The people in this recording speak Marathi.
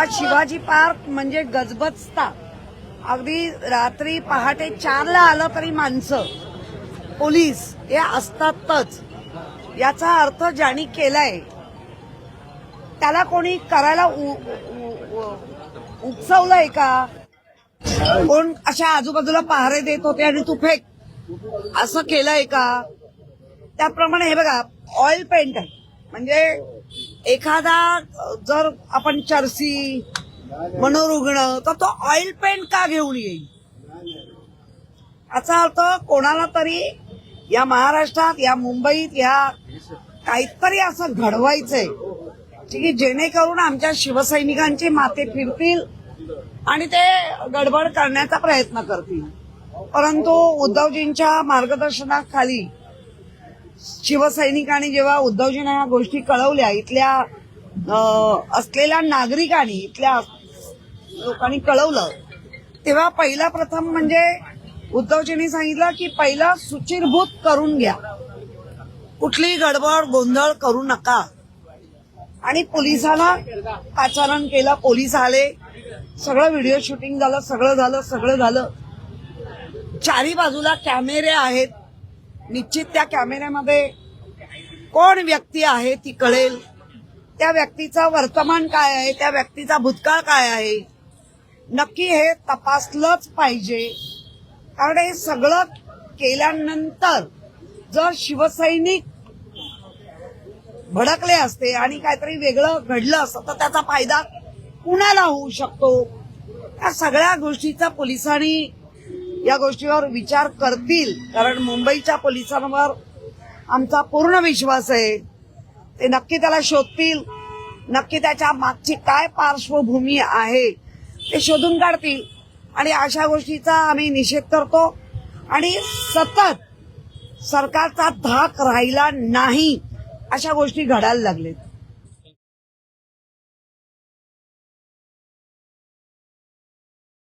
हा शिवाजी पार्क म्हणजे गजबजता. अगदी रात्री पहाटे चारला आलं तरी माणसं. पोलीस हे असतातच. याचा अर्थ ज्यांनी केलाय त्याला कोणी करायला उ- उकसवलंय का? कोण अशा आजूबाजूला पहारे देत होते आणि तू फेक? असं केलंय का? त्याप्रमाणे हे बघा ऑइल पेंट आहे. म्हणजे एखादा जर आपण चर्सी मनोरुग्ण तर तो ऑइल पेंट का घेऊन येईल? याचा अर्थ कोणाला तरी या महाराष्ट्रात या मुंबईत या काहीतरी असं घडवायचंय की जेणेकरून आमच्या शिवसैनिकांचे माते फिरतील आणि ते गडबड करण्याचा प्रयत्न करतील. परंतु उद्धवजींच्या मार्गदर्शनाखाली शिवसैनिकांनी जेव्हा उद्धवजींना या गोष्टी कळवल्या इथल्या असलेल्या नागरिकांनी इथल्या लोकांनी कळवलं तेव्हा पहिला प्रथम म्हणजे उद्धवजींनी सांगितलं की पहिला सुचिरभूत करून घ्या. कुठलीही गडबड गोंधळ करू नका. आणि पोलिसांना पाचारण केलं पोलीस आले. सगळं व्हिडिओ शूटिंग झालं सगळं झालं सगळं झालं. चारी बाजूला कॅमेरे आहेत. निश्चित त्या कॅमेऱ्यामध्ये कोण व्यक्ती आहे ती कळेल. त्या व्यक्तीचं वर्तमान काय आहे त्या व्यक्तीचा भूतकाळ काय आहे नक्की हे तपासलंच पाहिजे. कारण हे सगळं केल्यानंतर जर शिवसैनिक भडकले असते आणि काहीतरी वेगळं घडलं असतं तर त्याचा फायदा कुणाला होऊ शकतो? या सगळ्या गोष्टीचा पोलिसांनी या गोष्टीवर विचार करतील. कारण मुंबईच्या पोलिसांवर आमचा पूर्ण विश्वास आहे. ते नक्की त्याला शोधतील. नक्की त्याच्या मागची काय पार्श्वभूमी आहे ते शोधून काढतील. आणि अशा गोष्टीचा आम्ही निषेध करतो. आणि सतत सरकारचा धाक राहिला नाही अशा गोष्टी घडायला लागलेत.